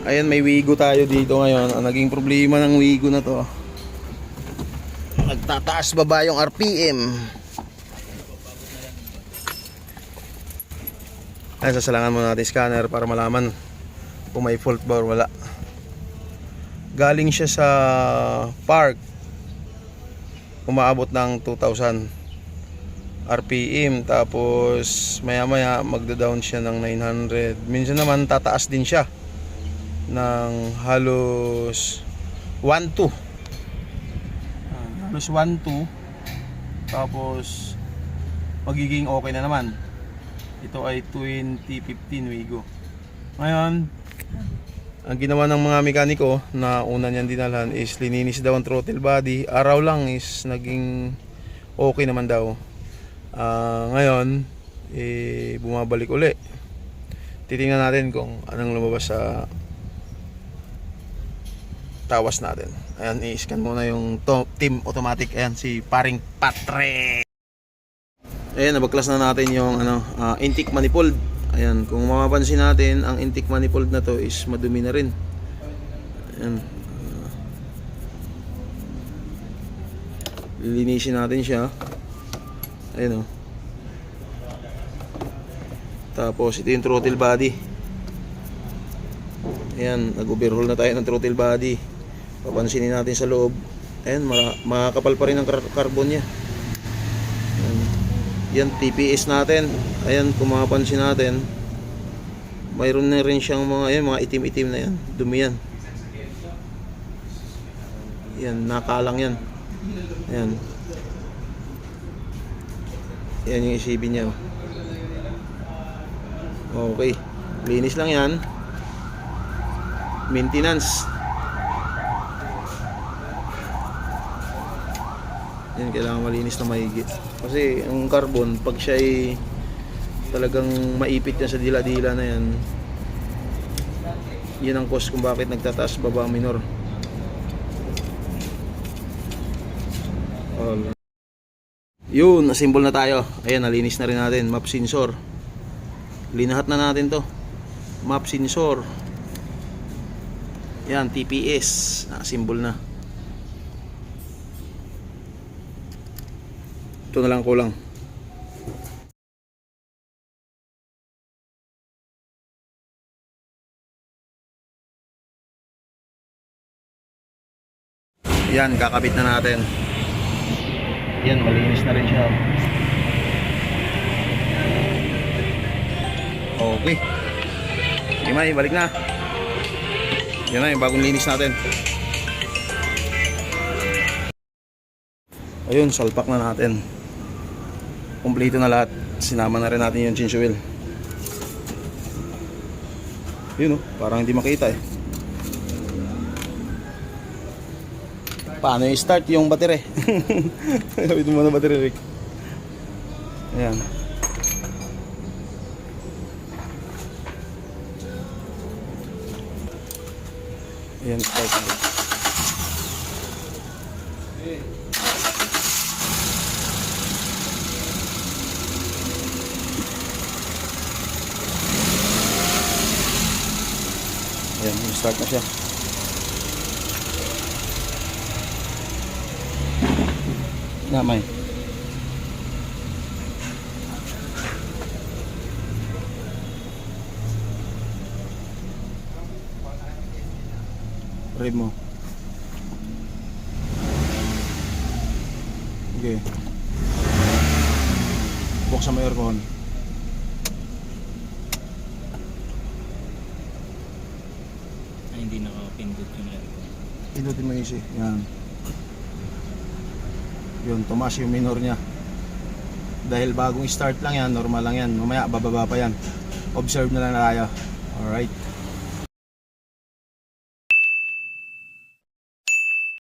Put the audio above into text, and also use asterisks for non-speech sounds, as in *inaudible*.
Ayan, may Wigo tayo dito ngayon. Ang naging problema ng Wigo na to. Nagtataas baba yung RPM. Ayan, sasalangan muna natin scanner para malaman kung may fault ba or wala. Galing siya sa park. Umaabot ng 2,000 RPM. Tapos maya maya magda-down siya ng 900. Minsan naman tataas din siya ng halos 1.2 Ah, halos 1.2 tapos magiging okay na naman. Ito ay 2015 Wigo. Ngayon ang ginawa ng mga mekaniko na una niyan dinalhan is lininis daw ang throttle body. Araw lang is naging okay naman daw. Ah, ngayon eh, bumabalik uli. Titingnan natin kung anong lumabas sa tawas natin. Ayan, i-scan muna yung team automatic. Ayan, si paring Patre. Ayan, nabaklas na natin yung ano, ah, intake manifold. Ayan, kung mapapansin natin, ang intake manifold na to is madumi na rin. Ayan. ah. lilinisin natin siya. Ayan o. Tapos, ito yung throttle body. Ayan, nag-overhaul na tayo ng throttle body. Papansinin natin sa loob. Ayan, makakapal pa rin ang carbon niya. Ayan. Yan, TPS natin. Ayan, kung mapapansin natin, mayroon na rin siyang mga, ayan, mga itim-itim na yan. Dumi yan. Yan, nakalang yan. Ayan. Yan yung isipin niya. Okay. Linis lang yan maintenance yan kailangan malinis na mahigit kasi ang carbon pag siya ay talagang maipit yan sa dila-dila na yan yan ang cause kung bakit nagtataas baba minor. All. yun nasimbol na tayo. Ayan nalinis na rin natin. Map sensor. Linahat na natin to. Map sensor. Yan, TPS. Ah, symbol na. Ito na lang kulang. Yan, kakabit na natin. Yan, malinis na rin siya. Okay. Sige, May, balik na. Yan na yung bagong linis natin. Ayun, salpak na natin. Kompleto na lahat. Sinama na rin natin yung change wheel. Yun oh, parang hindi makita eh. Paano i-start yung battery? *laughs* Ito mo na battery, Rick. Ayan. Ayan, start start na siya. Na, may. Rev mo. Okay. Buksan mo aircon. Ay, nakapindot yung aircon. Pinutin mo easy. Yan. Yun, tumaas yung minor niya. Dahil bagong start lang yan, normal lang yan. Mamaya bababa pa yan. Observe na lang tayo. Alright.